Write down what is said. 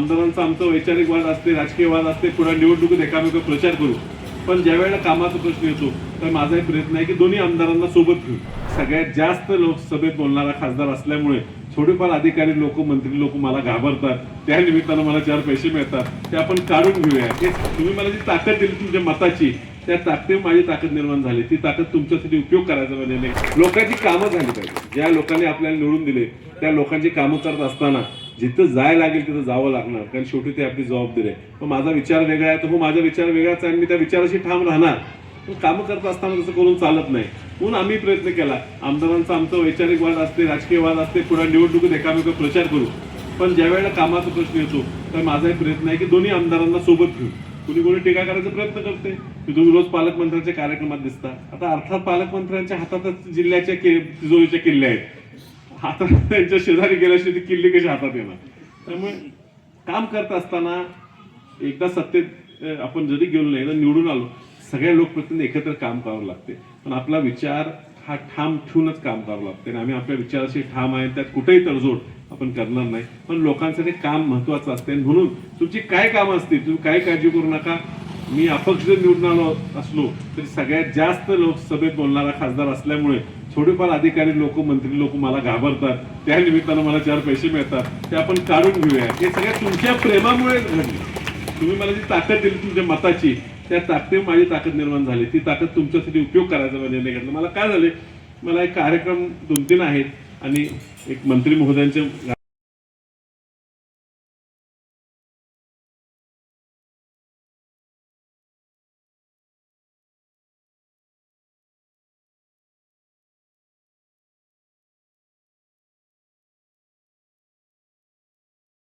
आमदारांचा आमचा वैचारिक वाद असते राजकीय वाद असते पुढे निवडणुकीत एकामेक प्रचार करू. पण ज्या वेळेला कामाचा प्रश्न येतो तर माझा एक प्रयत्न आहे की दोन्ही आमदारांना सोबत घेऊ. सगळ्यात जास्त लोकसभेत बोलणारा खासदार असल्यामुळे थोडेफार अधिकारी लोक मंत्री लोक मला घाबरतात. त्या निमित्तानं मला चार पैसे मिळतात. ते आपण काढून घेऊया. हे तुम्ही मला जी ताकद दिली तुमच्या मताची त्या ताकदीवर माझी ताकद निर्माण झाली. ती ताकद तुमच्यासाठी उपयोग करायचा म्हणजे नाही. लोकांची कामं झाली पाहिजे. ज्या लोकांनी आपल्याला निवडून दिले त्या लोकांची कामं करत असताना जिथं जायला लागेल तिथं जावं लागणार. कारण शेवटी ते आपली जबाबदारी आहे. पण माझा विचार वेगळा आहे. तर हो माझा विचार वेगळाच आहे. आणि मी त्या विचाराशी ठाम राहणार. पण कामं करत असताना तसं करून चालत नाही. म्हणून आम्ही प्रयत्न केला. आमदारांचा आमचा वैचारिक वाद असते राजकीय वाद असते. पुढे निवडणुकीत एकामेका प्रचार करू. पण ज्या वेळेला कामाचा प्रश्न येतो तर माझा एक प्रयत्न आहे की दोन्ही आमदारांना सोबत घेऊ कुणी कोणी टीका करायचा प्रयत्न करते. की तुम्ही रोज पालकमंत्र्यांच्या कार्यक्रमात दिसता. आता अर्थात पालकमंत्र्यांच्या हातातच जिल्ह्याच्या कि- तिजोरीच्या किल्ल्या आहेत. हातात त्यांच्या शेजारी गेल्याशिवाय ती किल्ली कशी हातात येणार? त्यामुळे काम करत असताना एकदा सत्तेत आपण जरी गेलो नाही तर निवडून आलो सगळ्या लोकप्रतिनिधी एकत्र काम करावं लागते. पण आपला विचार हा ठाम ठेवूनच काम करावं लागते. आणि आम्ही आपल्या विचाराशी ठाम आहे त्यात कुठेही तडजोड आपण करणार नाही. पण लोकांसाठी काम महत्वाचं असते. म्हणून तुमची काय कामं असतील तुम्ही काय काळजी करू नका. मी अपक्ष जर निवडून आलो असलो तरी सगळ्यात जास्त लोकसभेत बोलणारा खासदार असल्यामुळे थोडेफार अधिकारी लोक मंत्री लोक मला घाबरतात. त्या निमित्तानं मला चार पैसे मिळतात. ते आपण काढून घेऊया. हे सगळ्या तुमच्या प्रेमामुळे घडलं. तुम्ही मला जी ताकद दिली तुमच्या मताची त्या ताकदीवर माझी ताकद निर्माण झाली. ती ताकद तुमच्यासाठी उपयोग करायचा मला निर्णय घेतला मला काय झाले? मला एक कार्यक्रम दोन तीन आहेत आणि एक मंत्री महोदयांचे